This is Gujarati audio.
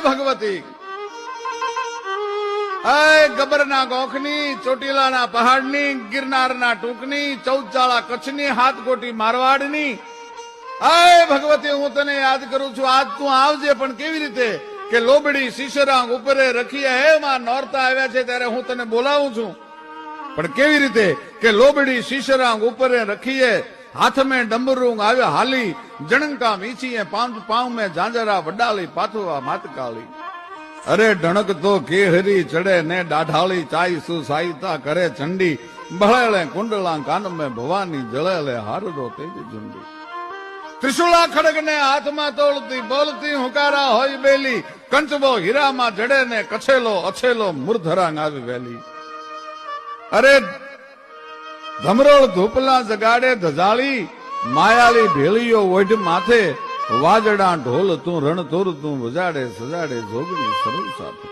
ભગવતી? અય ગબરના ગોખની, ચોટીલાના પહાડની, ગિરનારના ટૂંકની ચૌદચાળા કચ્છની, હાથગોટી મારવાડની. અય ભગવતી, હું તને યાદ કરું છું, આજ તું આવજે, પણ કેવી રીતે કે લોબડી શીશરાંગ ઉપરે રખીએ હે માં, નોરતા આવ્યા છે ત્યારે હું તને બોલાવું છું. પણ કેવી રીતે કે લોબડી શીશરાંગ ઉપરે રખીએ હાથ મેં ડમરૂંગ આવ્યા, હાલી, જણંકા મીચીએ પાંચ પાઉં મેં ઝાંઝરા વડાલી પાથુઆ માતકાલી. અરે ઢણક તો કેહરી ચડે ને દાઢાળી, ચાઈ સુ સાઈતા કરે ચંડી. ભળેલે કુંડલા કાન મેં ભવાની જળેલે હારડો તેજ ઝુંડી. ત્રિશુલા ખડગ ને હાથમાં તોડતી, બોલતી, હુકારા હોય બેલી. કંચબો હીરામાં જડે ને કછેલો, અછેલો મૂર્ધરાંગ આવી વેલી. અરે ધમરોળ ધૂપલા જગાડે ધજાળી માયાલી ભેળીઓ ઓઢ માથે વાજડા ઢોલ તું રણતુર તું વજાડે, સજાડે જોગની સરું સાથે.